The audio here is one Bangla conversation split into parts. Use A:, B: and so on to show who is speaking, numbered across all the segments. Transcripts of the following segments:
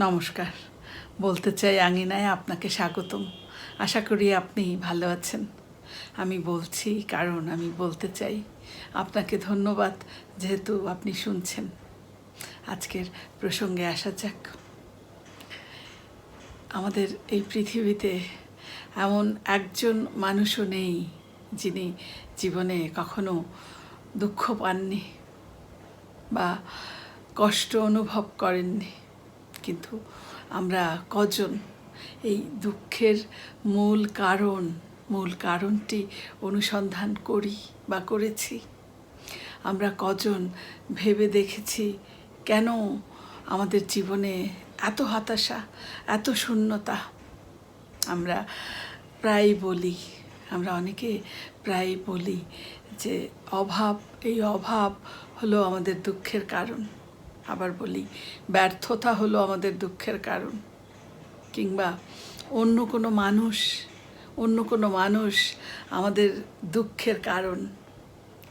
A: নমস্কার। বলতে চাই আঙিনায় আপনাকে স্বাগতম। আশা করি আপনি ভালো আছেন। আমি বলছি, কারণ আমি বলতে চাই, আপনাকে ধন্যবাদ যেহেতু আপনি শুনছেন। আজকের প্রসঙ্গে আসা যাক। আমাদের এই পৃথিবীতে এমন একজন মানুষও নেই যিনি জীবনে কখনো দুঃখ পাননি বা কষ্ট অনুভব করেননি। কিন্তু আমরা কজন? এই দুঃখের মূল কারণ, মূল কারণটি অনুসন্ধান করি বা করেছি। আমরা কজন ভেবে দেখেছি কেন আমাদের জীবনে এত হতাশা, এত শূন্যতা? আমরা প্রায় বলি, আমরা অনেকে প্রায় বলি যে অভাব, এই অভাব হলো আমাদের দুঃখের কারণ। আবার বলি, ব্যর্থতা হলো আমাদের দুঃখের কারণ। কিংবা অন্য কোনো মানুষ, অন্য কোনো মানুষ আমাদের দুঃখের কারণ।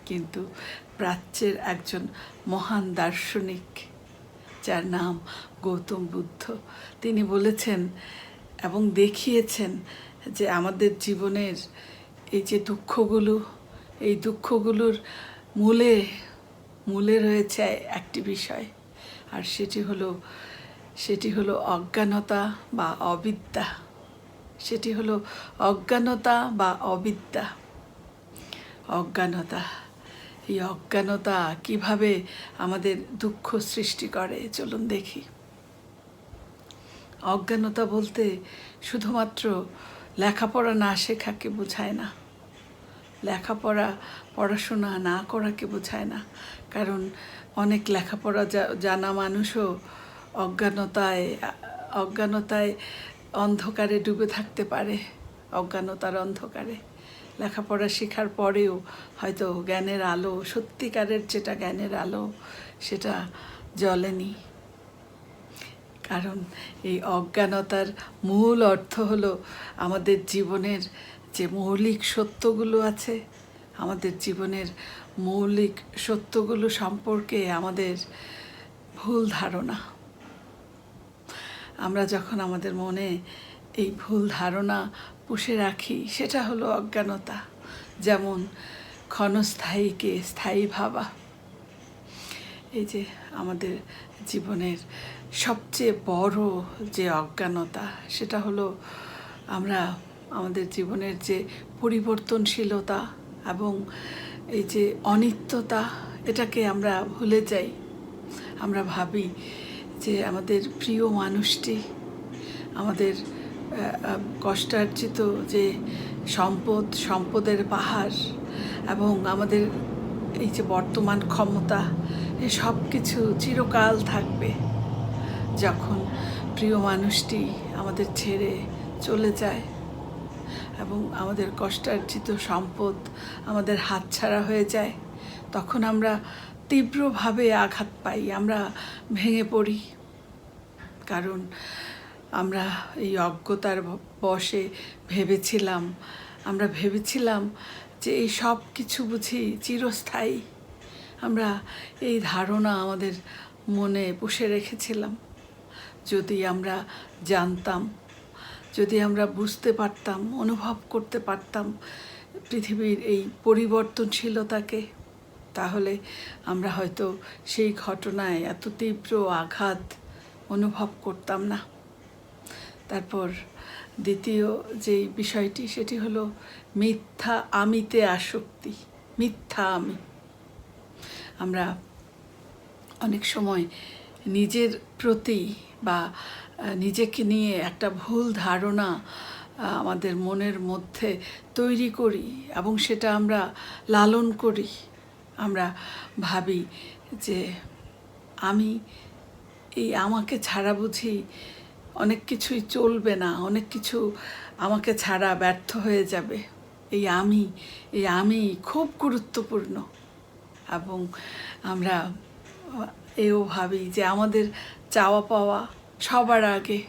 A: কিন্তু প্রাচ্যের একজন মহান দার্শনিক, যার নাম গৌতম বুদ্ধ, তিনি বলেছেন এবং দেখিয়েছেন যে আমাদের জীবনের এই যে দুঃখগুলো, এই দুঃখগুলোর মূলে মূলে রয়েছে একটি বিষয়। আর সেটি হলো সেটি হলো অজ্ঞানতা বা অবিদ্যা। সেটি হলো অজ্ঞানতা বা অবিদ্যা। অজ্ঞানতা, এই অজ্ঞানতা কীভাবে আমাদের দুঃখ সৃষ্টি করে? চলুন দেখি। অজ্ঞানতা বলতে শুধুমাত্র লেখাপড়া না শেখাকে বোঝায় না। লেখাপড়া, পড়াশোনা না করাকে বোঝায় না। কারণ অনেক লেখাপড়া জানা মানুষও অজ্ঞানতায় অজ্ঞানতায় অন্ধকারে ডুবে থাকতে পারে, অজ্ঞানতার অন্ধকারে। লেখাপড়া শেখার পরেও হয়তো জ্ঞানের আলো, সত্যিকারের যেটা জ্ঞানের আলো, সেটা জ্বলেনি। কারণ এই অজ্ঞানতার মূল অর্থ হলো আমাদের জীবনের যে মৌলিক সত্যগুলো আছে, আমাদের জীবনের মৌলিক সত্যগুলো সম্পর্কে আমাদের ভুল ধারণা। আমরা যখন আমাদের মনে এই ভুল ধারণা পুষে রাখি, সেটা হলো অজ্ঞানতা, যেমন ক্ষণস্থায়ীকে স্থায়ী ভাবা। এই যে আমাদের জীবনের সবচেয়ে বড় যে অজ্ঞানতা, সেটা হলো আমরা আমাদের জীবনের যে পরিবর্তনশীলতা এবং এই যে অনিত্যতা, এটাকে আমরা ভুলে যাই। আমরা ভাবি যে আমাদের প্রিয় মানুষটি, আমাদের কষ্টার্জিত যে সম্পদ, সম্পদের পাহাড় এবং আমাদের এই যে বর্তমান ক্ষমতা, এ সব কিছু চিরকাল থাকবে যখন প্রিয় মানুষটি আমাদের ছেড়ে চলে যায়। এবং আমাদের কষ্টার্জিত সম্পদ আমাদের হাতছাড়া হয়ে যায়, তখন আমরা তীব্রভাবে আঘাত পাই, আমরা ভেঙে পড়ি। কারণ আমরা এই অজ্ঞতার বসে ভেবেছিলাম, আমরা ভেবেছিলাম যে এই সব কিছু বুঝি চিরস্থায়ী। আমরা এই ধারণা আমাদের মনে পুষে রেখেছিলাম। যদি আমরা জানতাম যদি আমরা বুঝতে পারতাম, অনুভব করতে পারতাম পৃথিবীর এই পরিবর্তনশীলতাকে, তাহলে আমরা হয়তো সেই ঘটনায় এত তীব্র আঘাত অনুভব করতাম না। তারপর দ্বিতীয় যেই বিষয়টি, সেটি হলো মিথ্যা আমিতে আসক্তি, মিথ্যা আমি। আমরা অনেক সময় নিজের প্রতি বা নিজেকে নিয়ে একটা ভুল ধারণা আমাদের মনের মধ্যে তৈরি করি এবং সেটা আমরা লালন করি। আমরা ভাবি যে আমি এই আমাকে ছাড়া বুঝি অনেক কিছুই চলবে না, অনেক কিছু আমাকে ছাড়া ব্যর্থ হয়ে যাবে। এই আমি এই আমি খুব গুরুত্বপূর্ণ এবং আমরা এও ভাবি যে আমাদের চাওয়া পাওয়া সবার আগে।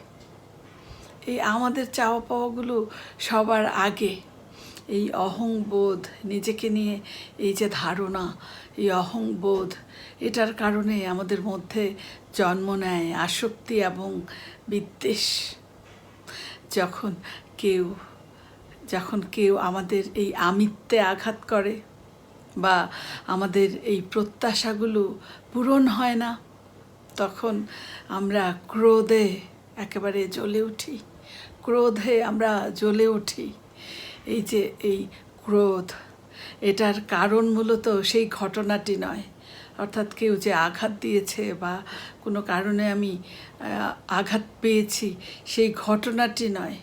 A: এই আমাদের চাওয়া পাওয়াগুলো সবার আগে। এই অহংবোধ নিজেকে নিয়ে, এই যে ধারণা, এই অহংবোধ, এটার কারণে আমাদের মধ্যে জন্ম নেয় আসক্তি এবং বিদ্বেষ। যখন কেউ যখন কেউ আমাদের এই আমিত্বে আঘাত করে বা আমাদের এই প্রত্যাশাগুলো পূরণ হয় না তখন আমরা ক্রোধে একেবারে জ্বলে উঠি। ক্রোধে আমরা জ্বলে উঠি। এই যে এই ক্রোধ, এটার কারণ মূলত সেই ঘটনাটি নয়। অর্থাৎ কেউ যে আঘাত দিয়েছে বা কোনো কারণে আমি আঘাত পেয়েছি, সেই ঘটনাটি নয়।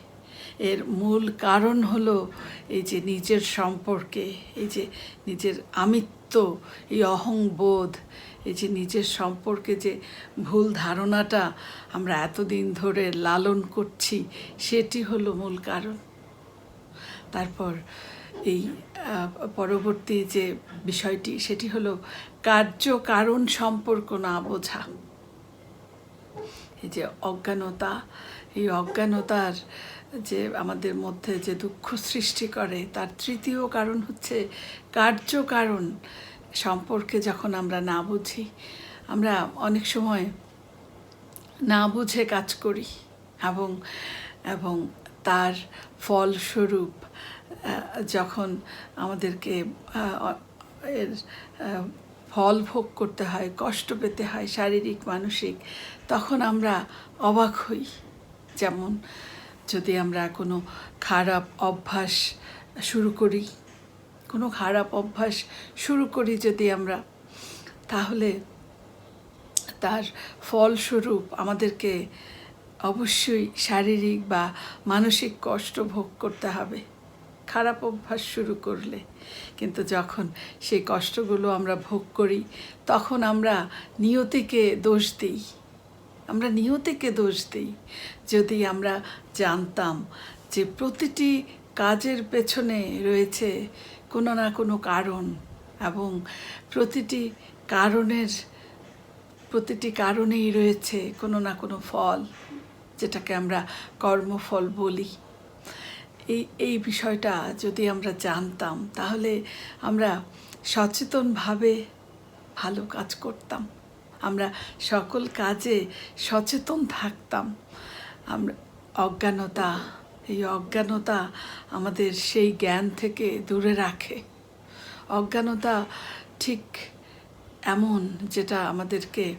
A: এর মূল কারণ হলো এই যে নিজের সম্পর্কে, এই যে নিজের আমিত্ব, এই অহংবোধ এই যে নিজের সম্পর্কে যে ভুল ধারণাটা আমরা এতদিন ধরে লালন করছি, সেটি হলো মূল কারণ। তারপর এই পরবর্তী যে বিষয়টি, সেটি হলো কার্য কারণ সম্পর্ক না বোঝা। এই যে অজ্ঞানতা, এই অজ্ঞানতার যে আমাদের মধ্যে যে দুঃখ সৃষ্টি করে, তার তৃতীয় কারণ হচ্ছে কার্য কারণ। সম্পর্কে যখন আমরা না বুঝি, আমরা অনেক সময় না বুঝে কাজ করি এবং এবং তার ফলস্বরূপ যখন আমাদেরকে এর ফল ভোগ করতে হয়, কষ্ট পেতে হয়, শারীরিক, মানসিক, তখন আমরা অবাক হই। যেমন যদি আমরা কোনো খারাপ অভ্যাস শুরু করি কোনো খারাপ অভ্যাস শুরু করি যদি আমরা, তাহলে তার ফলস্বরূপ আমাদেরকে অবশ্যই শারীরিক বা মানসিক কষ্ট ভোগ করতে হবে। খারাপ অভ্যাস শুরু করলে, কিন্তু যখন সেই কষ্টগুলো আমরা ভোগ করি, তখন আমরা নিয়তিকে দোষ দিই। আমরা নিয়তিকে দোষ দিই। যদি আমরা জানতাম যে প্রতিটি কাজের পেছনে রয়েছে কোনো না কোনো কারণ এবং প্রতিটি কারণের, প্রতিটি কারণেই রয়েছে কোনো না কোনো ফল যেটাকে আমরা কর্মফল বলি। এই এই বিষয়টা যদি আমরা জানতাম তাহলে আমরা সচেতনভাবে ভালো কাজ করতাম। আমরা সকল কাজে সচেতন থাকতাম। আমরা অজ্ঞানতা এই অজ্ঞানতা আমাদের সেই জ্ঞান থেকে দূরে রাখে। অজ্ঞানতা ঠিক এমন যেটা আমাদেরকে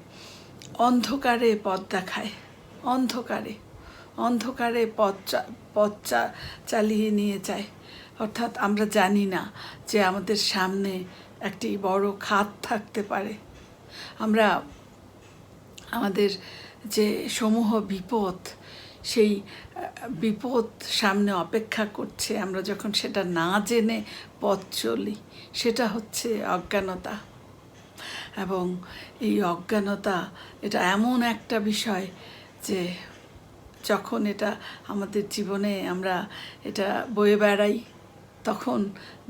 A: অন্ধকারে পথ দেখায়। অন্ধকারে অন্ধকারে পথ পথ চালিয়ে নিয়ে যায়। অর্থাৎ আমরা জানি না যে আমাদের সামনে একটি বড় খাত থাকতে পারে। আমরা আমাদের যে সমূহ বিপদ সেই বিপদ সামনে অপেক্ষা করছে, আমরা যখন সেটা না জেনে পথ চলি, সেটা হচ্ছে অজ্ঞানতা। এবং এই অজ্ঞানতা, এটা এমন একটা বিষয় যে যখন এটা আমাদের জীবনে আমরা এটা বয়ে বেড়াই, তখন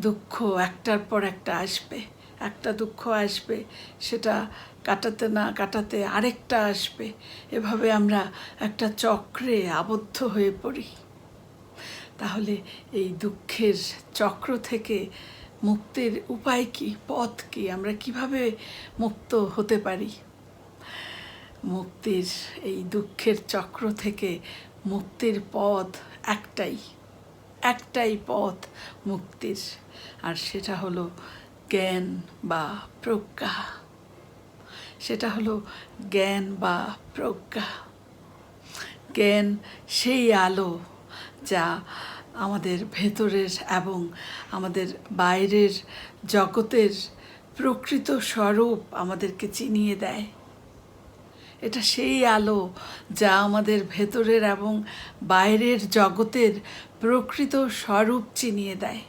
A: দুঃখ একটার পর একটা আসবে। একটা দুঃখ আসবে, সেটা কাটাতে না কাটাতে আরেকটা আসবে। এভাবে আমরা একটা চক্রে আবদ্ধ হয়ে পড়ি। তাহলে এই দুঃখের চক্র থেকে মুক্তির উপায় কি, পথ কি, আমরা কীভাবে মুক্ত হতে পারি? মুক্তির, এই দুঃখের চক্র থেকে মুক্তির পথ একটাই একটাই পথ মুক্তির। আর সেটা হলো জ্ঞান বা প্রজ্ঞা। সেটা হলো জ্ঞান বা প্রজ্ঞা। জ্ঞান সেই আলো যা আমাদের ভেতরের এবং আমাদের বাইরের জগতের প্রকৃত স্বরূপ আমাদেরকে চিনিয়ে দেয়। এটা সেই আলো যা আমাদের ভেতরের এবং বাইরের জগতের প্রকৃত স্বরূপ চিনিয়ে দেয়।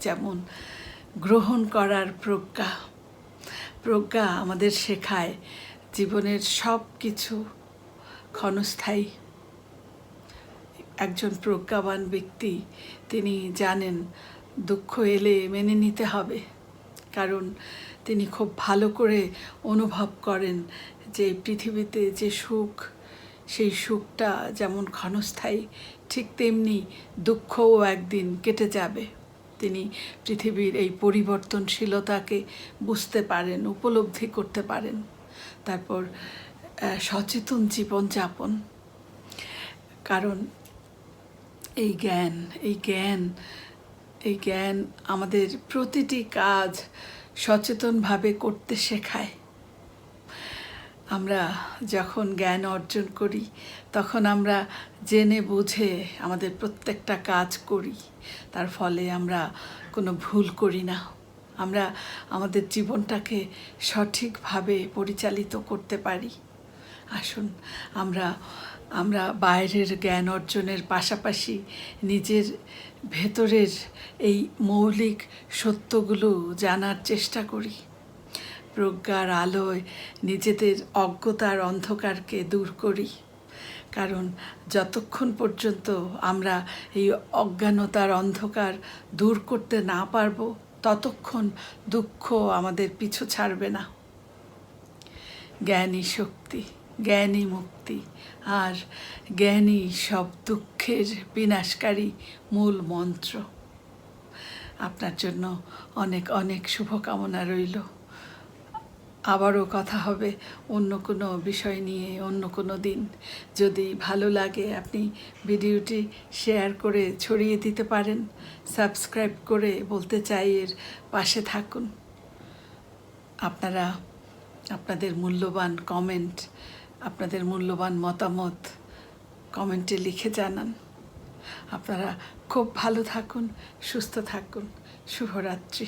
A: যেমন গ্রহণ করার প্রজ্ঞা। প্রজ্ঞা আমাদের শেখায় জীবনের সব কিছু ক্ষণস্থায়ী। একজন প্রজ্ঞাবান ব্যক্তি, তিনি জানেন দুঃখ এলে মেনে নিতে হবে। কারণ তিনি খুব ভালো করে অনুভব করেন যে পৃথিবীতে যে সুখ, সেই সুখটা যেমন ক্ষণস্থায়ী, ঠিক তেমনি দুঃখও একদিন কেটে যাবে। তিনি পৃথিবীর এই পরিবর্তনশীলতাকে বুঝতে পারেন, উপলব্ধি করতে পারেন। তারপর সচেতন জীবন যাপন কারণ এই জ্ঞান এই জ্ঞান এই জ্ঞান আমাদের প্রতিটি কাজ সচেতনভাবে করতে শেখায়। আমরা যখন জ্ঞান অর্জন করি, তখন আমরা জেনে বুঝে আমাদের প্রত্যেকটা কাজ করি। তার ফলে আমরা কোনো ভুল করি না। আমরা আমাদের জীবনটাকে সঠিকভাবে পরিচালিত করতে পারি। আসুন, আমরা আমরা বাইরের জ্ঞান অর্জনের পাশাপাশি নিজের ভেতরের এই মৌলিক সত্যগুলো জানার চেষ্টা করি। প্রজ্ঞার আলোয় নিজেদের অজ্ঞতার অন্ধকারকে দূর করি। কারণ যতক্ষণ পর্যন্ত আমরা এই অজ্ঞানতার অন্ধকার দূর করতে না পারব, ততক্ষণ দুঃখ আমাদের পিছু ছাড়বে না। জ্ঞানী শক্তি, জ্ঞানী মুক্তি আর জ্ঞানী সব দুঃখের বিনাশকারী মূল মন্ত্র। আপনার জন্য অনেক অনেক শুভকামনা রইল। আবারও কথা হবে অন্য কোনো বিষয় নিয়ে, অন্য কোনো দিন। যদি ভালো লাগে, আপনি ভিডিওটি শেয়ার করে ছড়িয়ে দিতে পারেন। সাবস্ক্রাইব করে বলতে চাই এর পাশে থাকুন। আপনারা, আপনাদের মূল্যবান কমেন্ট, আপনাদের মূল্যবান মতামত কমেন্টে লিখে জানান। আপনারা খুব ভালো থাকুন, সুস্থ থাকুন। শুভরাত্রি।